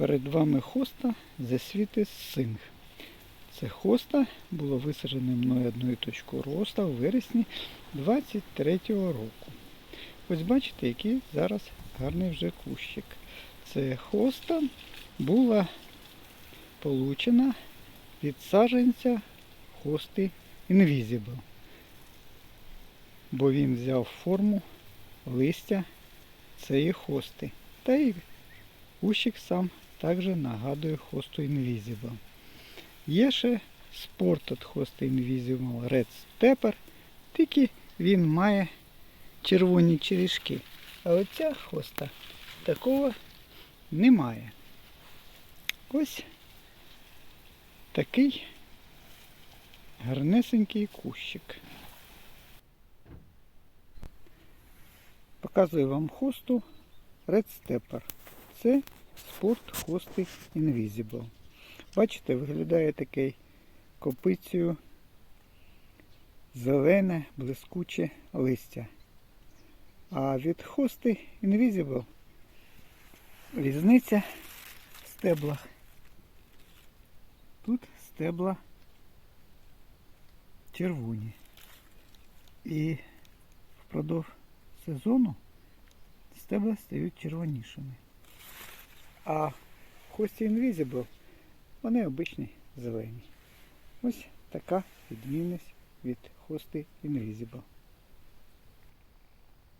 Перед вами хоста засвіти синг. Це хоста було висаджено мною одною точкою росту в вересні 23-го року. Ось бачите, який зараз гарний вже кущик. Це хоста була получена від саджанця хости Invisible. Бо він взяв форму листя цієї хости. Та й кущик сам також нагадує хосту Invisible. Є ще спорт від хости Invisible Red Stepper, тільки він має червоні черешки. А оця хоста такого немає. Ось такий гарнесенький кущик. Показую вам хосту Red Stepper. Це спорт хости Invisible. Бачите, виглядає такий копицею зелене, блискуче листя. А від хости Invisible різниця в стеблах. Тут стебла червоні. І впродовж сезону стебла стають червонішими. А хості Invisible вони обичні зелені. Ось така відмінність від хости Invisible.